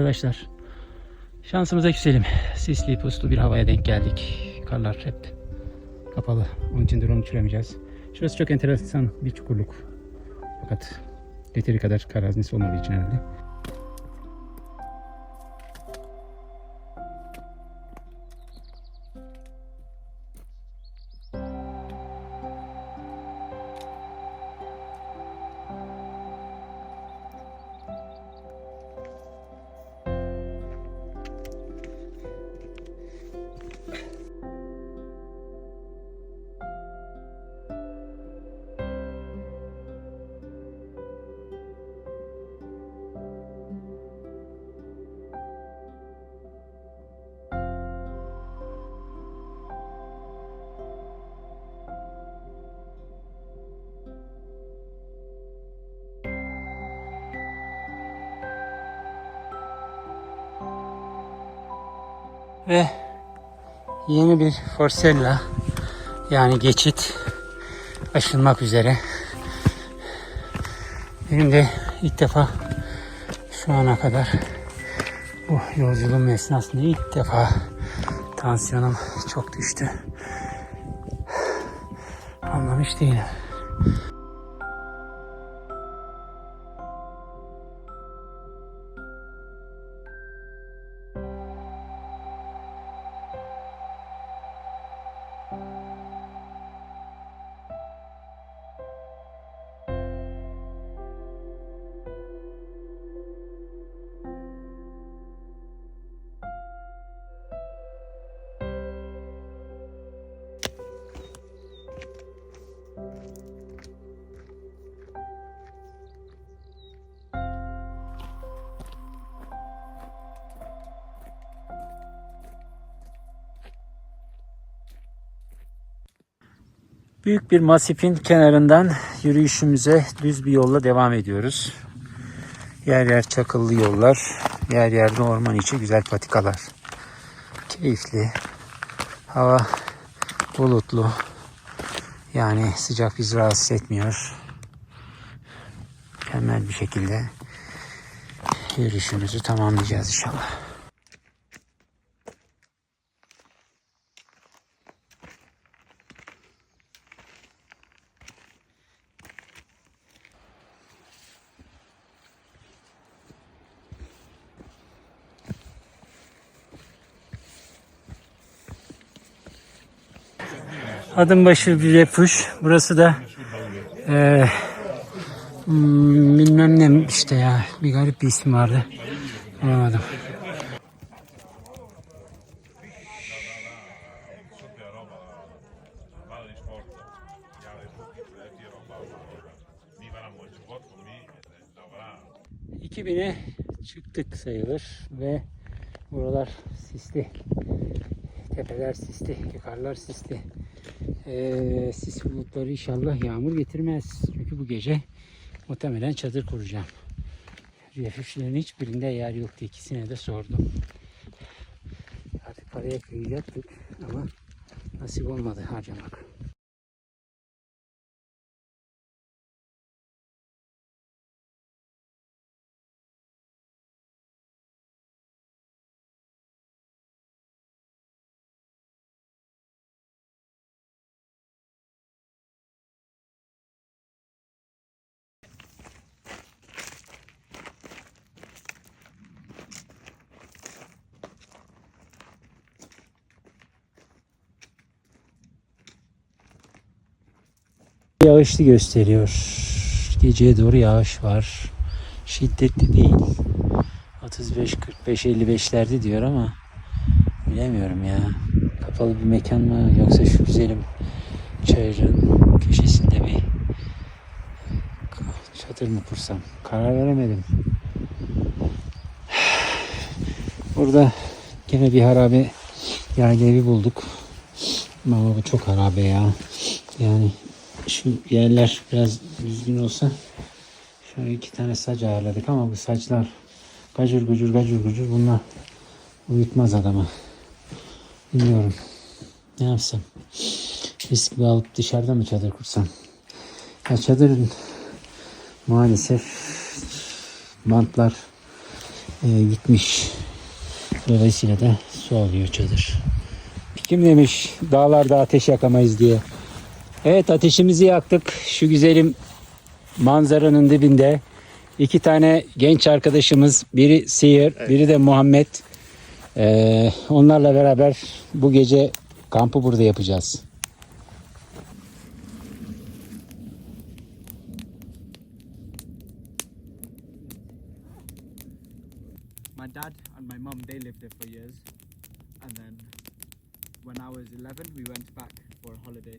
Arkadaşlar şansımıza küselim. Sisli puslu bir havaya denk geldik. Karlar hep kapalı. Onun için drone uçuramayacağız. Şurası çok enteresan bir çukurluk. Fakat yeteri kadar kar haznesi olmadığı için herhalde. Ve yeni bir forsella yani geçit aşılmak üzere. Benim de ilk defa şu ana kadar bu yolculuğum esnasında ilk defa tansiyonum çok düştü. Anlamış değilim. Büyük bir masifin kenarından yürüyüşümüze düz bir yolla devam ediyoruz. Yer yer çakıllı yollar, yer yerde orman içi güzel patikalar. Keyifli. Hava bulutlu. Yani sıcak bizi rahatsız etmiyor. Mükemmel bir şekilde yürüyüşümüzü tamamlayacağız inşallah. Adım başı bir refuj. Burası da eee hmm, bilmem ne işte ya. Bir garip bir isim vardı. Bulamadım. İki bine çıktık sayılır ve buralar sisli. Tepeler sisli, yukarılar sisli. Ee, sis bulutları inşallah yağmur getirmez. Çünkü bu gece muhtemelen çadır kuracağım. Refüjlerin hiçbirinde yer yoktu. İkisine de sordum. Artık paraya kıyacaktık ama nasip olmadı harcamak. Yağışlı gösteriyor. Geceye doğru yağış var. Şiddetli değil. 35, 45, 55'lerde diyor ama bilemiyorum ya. Kapalı bir mekan mı yoksa şu güzelim çayırın köşesinde bir Çadır mı kursam? Karar veremedim. Burada gene bir harabe yayla evi bulduk. Ama bu çok harabe ya. Yani şu yerler biraz düzgün olsa şöyle iki tane saç ayarladık ama bu saçlar gacır gucur gacır gucur bunlar uyutmaz adamı. Bilmiyorum. Ne yapsam? Risk bir alıp dışarıda mı çadır kursam? Ya çadırın maalesef bantlar e, gitmiş. Dolayısıyla da su alıyor çadır. Kim demiş dağlarda ateş yakamayız diye. Evet ateşimizi yaktık. Şu güzelim manzaranın dibinde iki tane genç arkadaşımız biri Sihir biri de Muhammed. Ee, onlarla beraber bu gece kampı burada yapacağız. my dad and my mum they lived there for years and then when i was 11 we went back for a holiday